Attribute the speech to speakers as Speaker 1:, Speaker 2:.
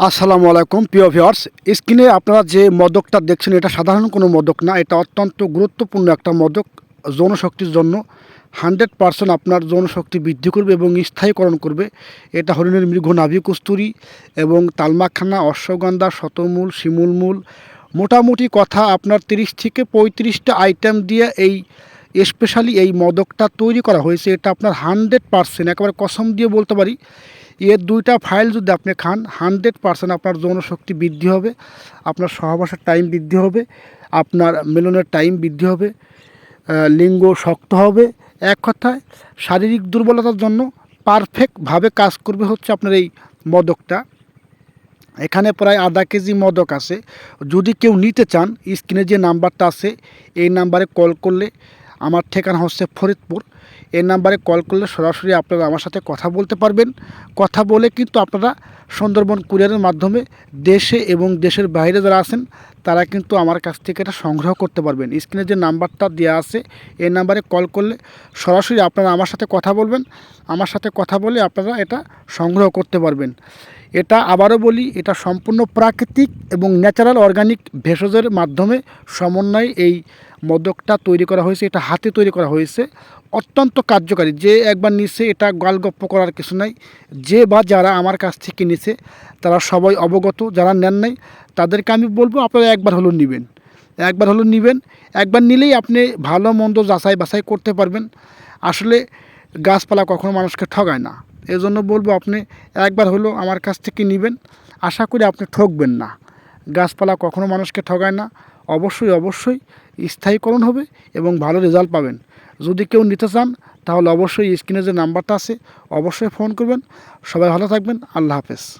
Speaker 1: আসসালামু আলাইকুম, প্রিয় ভিউয়ার্স। স্ক্রিনে আপনারা যে মদকটা দেখছেন, এটা সাধারণ কোনো মদক না, এটা অত্যন্ত গুরুত্বপূর্ণ একটা মদক। যৌনশক্তির জন্য হান্ড্রেড পারসেন্ট আপনার যৌনশক্তি বৃদ্ধি করবে এবং স্থায়ীকরণ করবে। এটা হরিণের মৃগ নাভি কস্তুরি এবং তালমাখানা, অশ্বগন্ধা, শতমূল, শিমুলমূল। মোটামুটি কথা আপনার তিরিশ থেকে পঁয়ত্রিশটা আইটেম দিয়ে এই স্পেশালি এই মদকটা তৈরি করা হয়েছে। এটা আপনার হান্ড্রেড পারসেন্ট, একেবারে কসম দিয়ে বলতে পারি। এর দুইটা ফাইল যদি আপনি খান, হানড্রেড পারসেন্ট আপনার যৌনশক্তি বৃদ্ধি হবে, আপনার সহবাসের টাইম বৃদ্ধি হবে, আপনার মিলনের টাইম বৃদ্ধি হবে লিঙ্গ শক্ত হবে। এক কথায়, শারীরিক দুর্বলতার জন্য পারফেক্টভাবে কাজ করবে হচ্ছে আপনার এই মদকটা। এখানে প্রায় আধা কেজি মদক আছে। যদি কেউ নিতে চান, স্ক্রিনে যে নাম্বারটা আছে, এই নাম্বারে কল করলে আমার ঠিকানা হচ্ছে ফরিদপুর। এই নাম্বারে কল করলে সরাসরি আপনারা আমার সাথে কথা বলতে পারবেন। কথা বলে কিন্তু আপনারা সুন্দরবন কুরিয়ারের মাধ্যমে দেশে এবং দেশের বাইরে যারা আছেন, তারা কিন্তু আমার কাছ থেকে এটা সংগ্রহ করতে পারবেন। স্ক্রিনে যে নাম্বারটা দেওয়া আছে, এই নাম্বারে কল করলে সরাসরি আপনারা আমার সাথে কথা বলবেন। আমার সাথে কথা বলে আপনারা এটা সংগ্রহ করতে পারবেন। এটা আবারও বলি, এটা সম্পূর্ণ প্রাকৃতিক এবং ন্যাচারাল অর্গানিক ভেষজের মাধ্যমে সমন্বয়ে এই মদকটা তৈরি করা হয়েছে, এটা হাতে তৈরি করা হয়েছে। অত্যন্ত কার্যকারী, যে একবার নিছে এটা গল্প করার কিছু নাই। যে বা যারা আমার কাছ থেকে নিছে, তারা সবাই অবগত, যারা নেন নাই, তাদেরকে আমি বলব আপনারা একবার হলো নেবেন। একবার হলো নেবেন, একবার নিলেই আপনি ভালো মন্দ যাচাই বাছাই করতে পারবেন। আসলে গাছপালা কখনো মানুষকে ঠগায় না। এজন্য বলব আপনি একবার হলো আমার কাছ থেকে নেবেন। আশা করি আপনি ঠকবেন না। গাছপালা কখনো মানুষকে ঠগায় না। অবশ্যই অবশ্যই স্থায়ীকরণ হবে এবং ভালো রেজাল্ট পাবেন। যদি কেউ নিতে চান, তাহলে অবশ্যই স্ক্রিনে যে নাম্বারটা আছে, অবশ্যই ফোন করবেন। সবাই ভালো থাকবেন। আল্লাহ হাফেজ।